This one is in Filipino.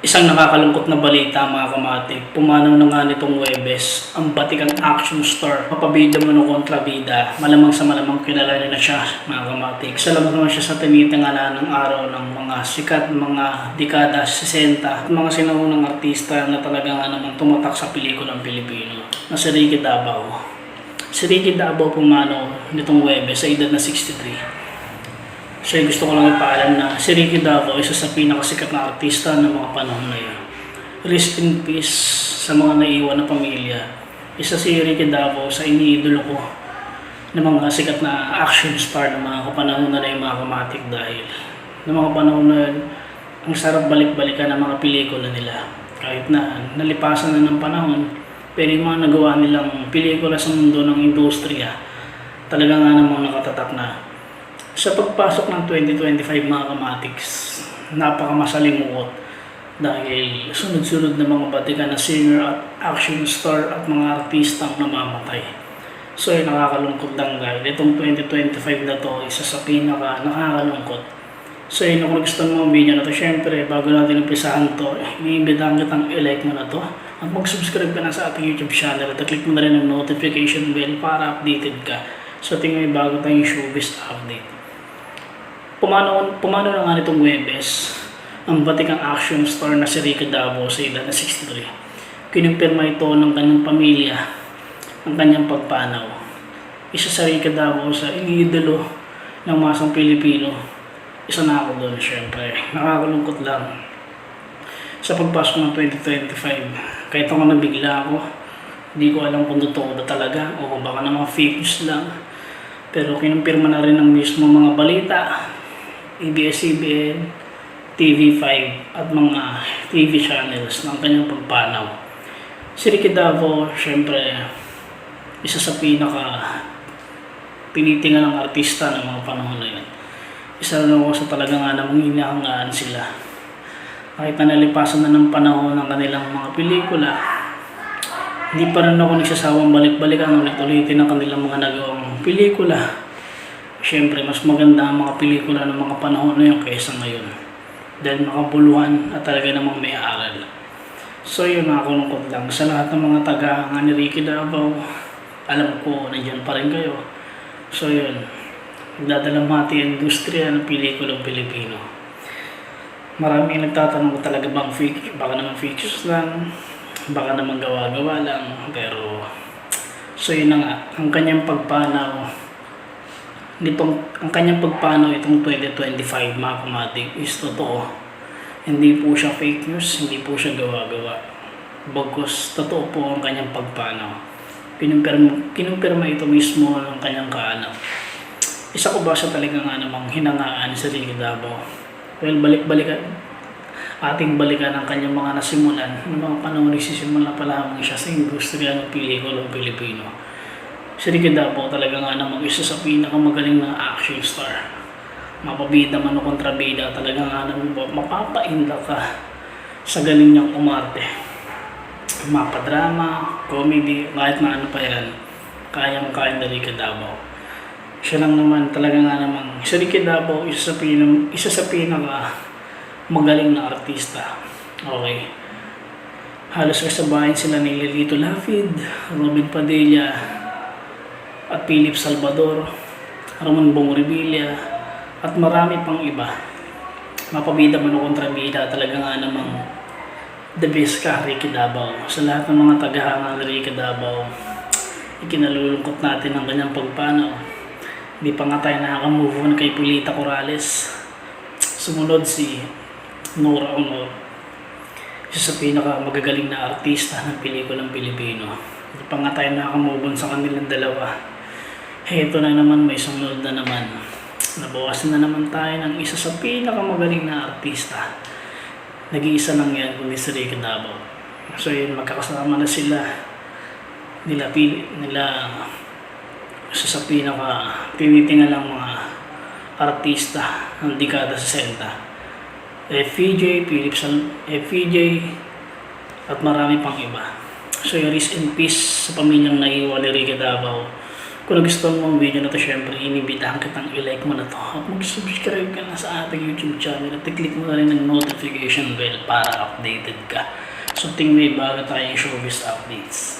Isang nakakalungkot na balita mga kamatik. Pumanaw na nga nitong Webes ang batikang action star. Mapabida mo no kontrabida. Malamang sa malamang kilala na siya mga kamatik. Isa lang naman siya sa tinitingala ng araw ng mga sikat mga dekada 60 at mga sinaunang artista na talaga nga naman tumatak sa pelikulang Pilipino na si Ricky Davao. Si Ricky Davao pumanaw nitong Webes sa edad na 63. So gusto ko lang ipaalam na si Ricky Davao isa sa pinakasikat na artista ng mga panahon na yun. Rest in peace sa mga naiwan na pamilya. Isa si Ricky Davao sa iniidolo ko ng mga sikat na action star ng mga kapanahon na yung mga kamatik dahil ng mga panahon na yun, ang sarap balik-balikan ng mga pelikula nila. Kahit na nalipasan na ng panahon, pero yung mga nagawa nilang pelikula sa mundo ng industriya, talaga nga namang nakatatak na sa pagpasok ng 2025 mga kamatiks, napakamasalimuot dahil sunod-sunod na mga batikan na singer at action star at mga artistang namamatay. So ay nakakalungkot lang dahil itong 2025 na to, isa sa pinaka nakakalungkot. So yun kung nagustuhan mo ang video na to, syempre bago natin umpisahan to, iniimbitahan kitang i-like mo na to at mag-subscribe ka na sa ating YouTube channel at click mo na rin ang notification bell para updated ka sa tingin may bago tayong showbiz update pumano, pumano na nga nitong Webes ang batikang action star na si Ricky Davao sa edad na 63. Kinumpirma ito ng kanyang pamilya ang kanyang pagpanaw. Isa sa Ricky Davao sa iniidolo ng masang Pilipino. Isa na ako doon syempre. Nakakalungkot lang. Sa pagpasok ng 2025, kahit ako nabigla ako, hindi ko alam kung totoo ba talaga o kung baka naman fake news lang. Pero kinumpirma na rin ng mismo mga balita ABS-CBN, TV5 at mga TV channels ng kanyang pagpanaw. Si Ricky Davao, syempre, isa sa pinaka tinitingan ng artista ng mga panahon na yun. Isa rin ako sa talaga nga namang hinahangaan sila. Kahit na nalipasan na ng panahon ng kanilang mga pelikula, hindi pa rin ako nagsasawang balik-balikan ulit-ulitin ang kanilang mga nagawang pelikula Siyempre, mas maganda ang mga pelikula ng mga panahon na yun kaysa ngayon. Dahil makabuluhan at talaga namang may aral. So yun, nakakulungkot lang. Sa lahat ng mga taga nga ni Ricky Davao, alam ko, nandiyan pa rin kayo. So yun, nagdadalamati ang industriya ng pelikulang Pilipino. Marami nagtatanong talaga bang fake, baka naman features lang, baka naman gawa-gawa lang, pero so yun na nga, ang kanyang pagpanaw nitong ang kanyang pagpano itong 2025 mga kamatik is totoo. Hindi po siya fake news, hindi po siya gawa-gawa. Bagkus totoo po ang kanyang pagpano. Kinumpirma, kinumpirma ito mismo ng kanyang kaanak. Isa ko ba siya talaga nga namang hinangaan sa Ricky Davao? Well, balik-balikan, ating balikan ang kanyang mga nasimulan. Noong mga panahon nagsisimula pa lamang siya sa industriya ng pelikulang Pilipino si Ricky Davao talaga nga namang isa sa pinakamagaling na action star. Mapabida man o kontrabida, talaga nga namang mapapainda ka sa galing niyang umarte. Mapadrama, comedy, kahit na ano pa yan, kayang-kaya na Ricky Davao. Siya lang naman, talaga nga namang, si Ricky Davao, isa sa, pinam, isa sa pinaka magaling na artista. Okay. Halos kasabayan sila ni Lilito Lafid, Robin Padilla, at Philip Salvador, Ramon Bong Revilla, at marami pang iba. Mapabida man o kontrabida, talaga nga namang the best ka, Ricky Davao. Sa lahat ng mga tagahanga ni Ricky Davao, ikinalulungkot natin ang kanyang pagpanaw. Hindi pa nga tayo nakaka-move on kay Pulita Corrales. Sumunod si Nora Honor. Isa sa pinaka magagaling na artista ng pelikulang Pilipino. Hindi pa nga tayo nakaka-move on sa kanilang dalawa. Heto na naman, may sunod na naman. Nabawasan na naman tayo ng isa sa pinakamagaling na artista. Nag-iisa lang yan, kundi si Ricky Davao. So yun, magkakasama na sila. Nila, nila isa sa pinaka tinitingan lang mga artista ng dekada 60. FPJ, Philip Sal, FPJ, at marami pang iba. So rest in peace sa pamilyang naiwan ni Ricky Davao Kung nagustuhan mo ang video na to, syempre, inibitahan kitang i-like mo na to at mag-subscribe ka na sa ating YouTube channel at i-click mo na rin ang notification bell para updated ka. So, tingnan may bago tayong showbiz updates.